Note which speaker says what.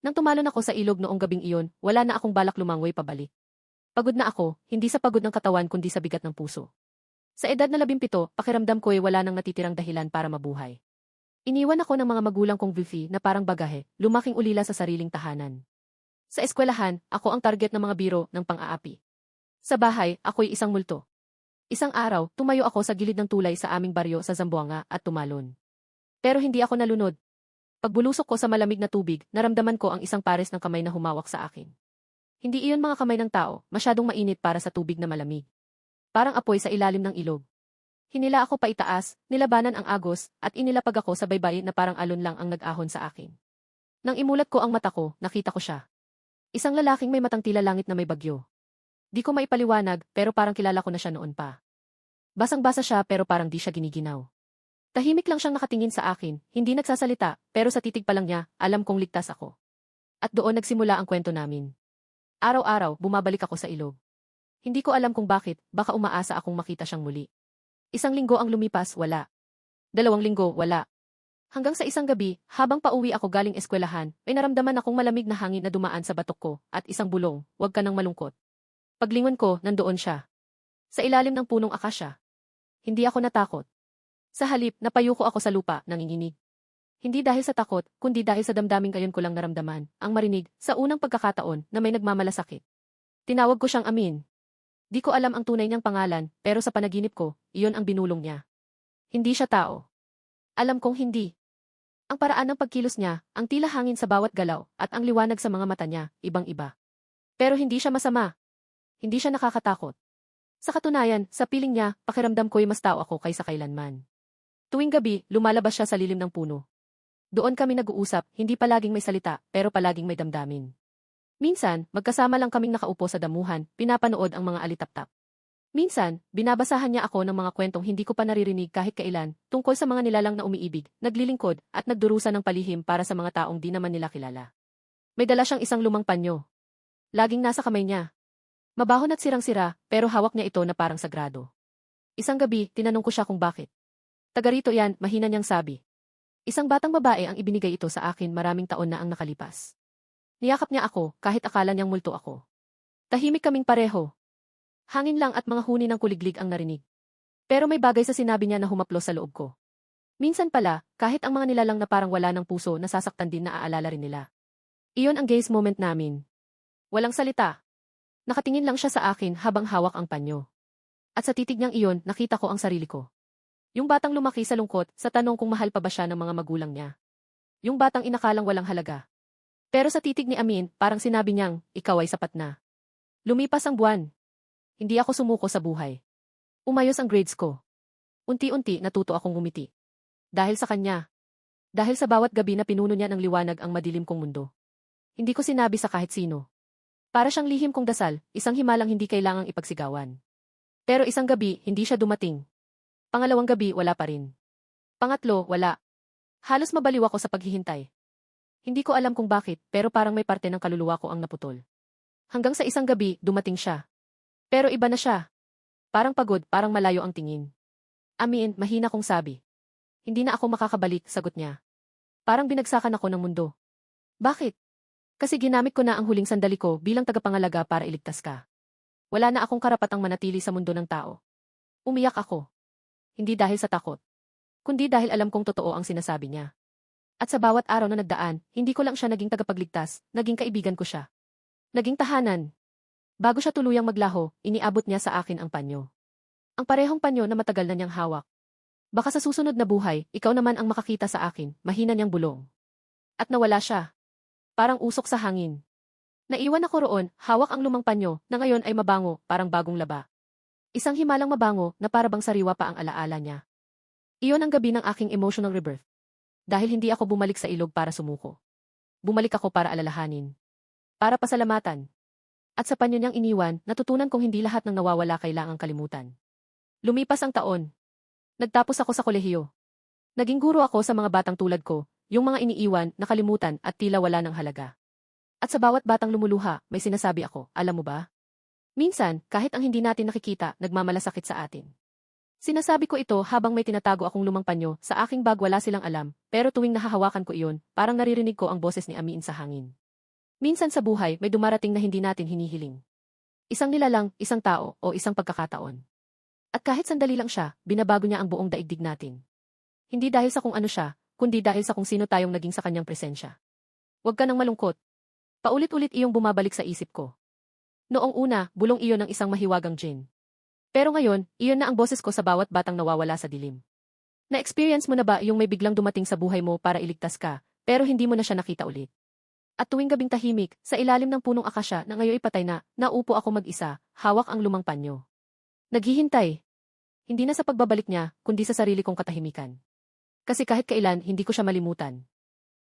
Speaker 1: Nang tumalon ako sa ilog noong gabing iyon, wala na akong balak lumangoy pabalik. Pagod na ako, hindi sa pagod ng katawan kundi sa bigat ng puso. Sa edad na labimpito, pakiramdam ko ay wala nang natitirang dahilan para mabuhay. Iniwan ako ng mga magulang kong Vivi na parang bagahe, lumaking ulila sa sariling tahanan. Sa eskwelahan, ako ang target ng mga biro ng pang-aapi. Sa bahay, ako'y isang multo. Isang araw, tumayo ako sa gilid ng tulay sa aming baryo sa Zamboanga at tumalon. Pero hindi ako nalunod. Pagbulusok ko sa malamig na tubig, naramdaman ko ang isang pares ng kamay na humawak sa akin. Hindi iyon mga kamay ng tao, masyadong mainit para sa tubig na malamig. Parang apoy sa ilalim ng ilog. Hinila ako paitaas, nilabanan ang agos, at inilapag ako sa baybay na parang alon lang ang nag-ahon sa akin. Nang imulat ko ang mata ko, nakita ko siya. Isang lalaking may matang tila langit na may bagyo. Di ko maipaliwanag, pero parang kilala ko na siya noon pa. Basang-basa siya pero parang di siya giniginaw. Tahimik lang siyang nakatingin sa akin, hindi nagsasalita, pero sa titig pa lang niya, alam kong ligtas ako. At doon nagsimula ang kwento namin. Araw-araw, bumabalik ako sa ilog. Hindi ko alam kung bakit, baka umaasa akong makita siyang muli. Isang linggo ang lumipas, wala. Dalawang linggo, wala. Hanggang sa isang gabi, habang pauwi ako galing eskwelahan, ay naramdaman akong malamig na hangin na dumaan sa batok ko, at isang bulong, huwag ka nang malungkot. Paglingon ko, nandoon siya. Sa ilalim ng punong akasya. Hindi ako natakot. Sa halip, napayuko ako sa lupa, nanginginig. Hindi dahil sa takot, kundi dahil sa damdaming gayon ko lang naramdaman, ang marinig, sa unang pagkakataon, na may nagmamalasakit. Tinawag ko siyang Amin. Di ko alam ang tunay niyang pangalan, pero sa panaginip ko, iyon ang binulong niya. Hindi siya tao. Alam kong hindi. Ang paraan ng pagkilos niya, ang tila hangin sa bawat galaw, at ang liwanag sa mga mata niya, ibang-iba. Pero hindi siya masama. Hindi siya nakakatakot. Sa katunayan, sa piling niya, pakiramdam ko'y mas tao ako kaysa kailanman. Tuwing gabi, lumalabas siya sa lilim ng puno. Doon kami nag-uusap, hindi palaging may salita, pero palaging may damdamin. Minsan, magkasama lang kaming nakaupo sa damuhan, pinapanood ang mga alitaptap. Minsan, binabasahan niya ako ng mga kwentong hindi ko pa naririnig kahit kailan, tungkol sa mga nilalang na umiibig, naglilingkod, at nagdurusa ng palihim para sa mga taong di naman nila kilala. May dala siyang isang lumang panyo. Laging nasa kamay niya. Mabahon at sirang-sira, pero hawak niya ito na parang sagrado. Isang gabi, tinanong ko siya kung bakit. Taga rito yan, mahina niyang sabi. Isang batang babae ang ibinigay ito sa akin maraming taon na ang nakalipas. Niyakap niya ako, kahit akala niyang multo ako. Tahimik kaming pareho. Hangin lang at mga huni ng kuliglig ang narinig. Pero may bagay sa sinabi niya na humaplo sa loob ko. Minsan pala, kahit ang mga nilalang na parang wala ng puso nasasaktan din na aalala rin nila. Iyon ang gaze moment namin. Walang salita. Nakatingin lang siya sa akin habang hawak ang panyo. At sa titig niyang iyon, nakita ko ang sarili ko. Yung batang lumaki sa lungkot, sa tanong kung mahal pa ba siya ng mga magulang niya. Yung batang inakalang walang halaga. Pero sa titig ni Amin, parang sinabi niyang, ikaw ay sapat na. Lumipas ang buwan. Hindi ako sumuko sa buhay. Umayos ang grades ko. Unti-unti natuto akong ngumiti. Dahil sa kanya. Dahil sa bawat gabi na pinuno niya ng liwanag ang madilim kong mundo. Hindi ko sinabi sa kahit sino. Para siyang lihim kong dasal, isang himalang hindi kailangang ipagsigawan. Pero isang gabi, hindi siya dumating. Pangalawang gabi, wala pa rin. Pangatlo, wala. Halos mabaliw ako sa paghihintay. Hindi ko alam kung bakit, pero parang may parte ng kaluluwa ko ang naputol. Hanggang sa isang gabi, dumating siya. Pero iba na siya. Parang pagod, parang malayo ang tingin. Amin, mahina kong sabi. Hindi na ako makakabalik, sagot niya. Parang binagsakan ako ng mundo. Bakit? Kasi ginamit ko na ang huling sandali ko bilang tagapangalaga para iligtas ka. Wala na akong karapatang manatili sa mundo ng tao. Umiyak ako. Hindi dahil sa takot. Kundi dahil alam kong totoo ang sinasabi niya. At sa bawat araw na nagdaan, hindi ko lang siya naging tagapagligtas, naging kaibigan ko siya. Naging tahanan. Bago siya tuluyang maglaho, iniabot niya sa akin ang panyo. Ang parehong panyo na matagal na niyang hawak. Baka sa susunod na buhay, ikaw naman ang makakita sa akin, mahina niyang bulong. At nawala siya. Parang usok sa hangin. Naiwan ako roon, hawak ang lumang panyo, na ngayon ay mabango, parang bagong laba. Isang himalang mabango na parabang sariwa pa ang alaala niya. Iyon ang gabi ng aking emotional rebirth dahil hindi ako bumalik sa ilog para sumuko. Bumalik ako para alalahanin. Para pasalamatan. At sa panyo niyang iniwan, natutunan kong hindi lahat ng nawawala kailangang kalimutan. Lumipas ang taon. Nagtapos ako sa kolehiyo. Naging guro ako sa mga batang tulad ko, yung mga iniiwan, nakalimutan at tila wala ng halaga. At sa bawat batang lumuluha, may sinasabi ako, alam mo ba? Minsan, kahit ang hindi natin nakikita, nagmamalasakit sa atin. Sinasabi ko ito habang may tinatago akong lumang panyo, sa aking bag wala silang alam, pero tuwing nahahawakan ko iyon, parang naririnig ko ang boses ni Amin sa hangin. Minsan sa buhay may dumarating na hindi natin hinihiling. Isang nilalang, isang tao, o isang pagkakataon. At kahit sandali lang siya, binabago niya ang buong daigdig natin. Hindi dahil sa kung ano siya, kundi dahil sa kung sino tayong naging sa kanyang presensya. Huwag ka nang malungkot. Paulit-ulit iyong bumabalik sa isip ko. Noong una, bulong iyon ng isang mahiwagang Jin. Pero ngayon, iyon na ang boses ko sa bawat batang nawawala sa dilim. Na-experience mo na ba yung may biglang dumating sa buhay mo para iligtas ka, pero hindi mo na siya nakita ulit? At tuwing gabing tahimik, sa ilalim ng punong akasya na ngayon ipatay na, naupo ako mag-isa, hawak ang lumang panyo. Naghihintay. Hindi na sa pagbabalik niya, kundi sa sarili kong katahimikan. Kasi kahit kailan, hindi ko siya malimutan.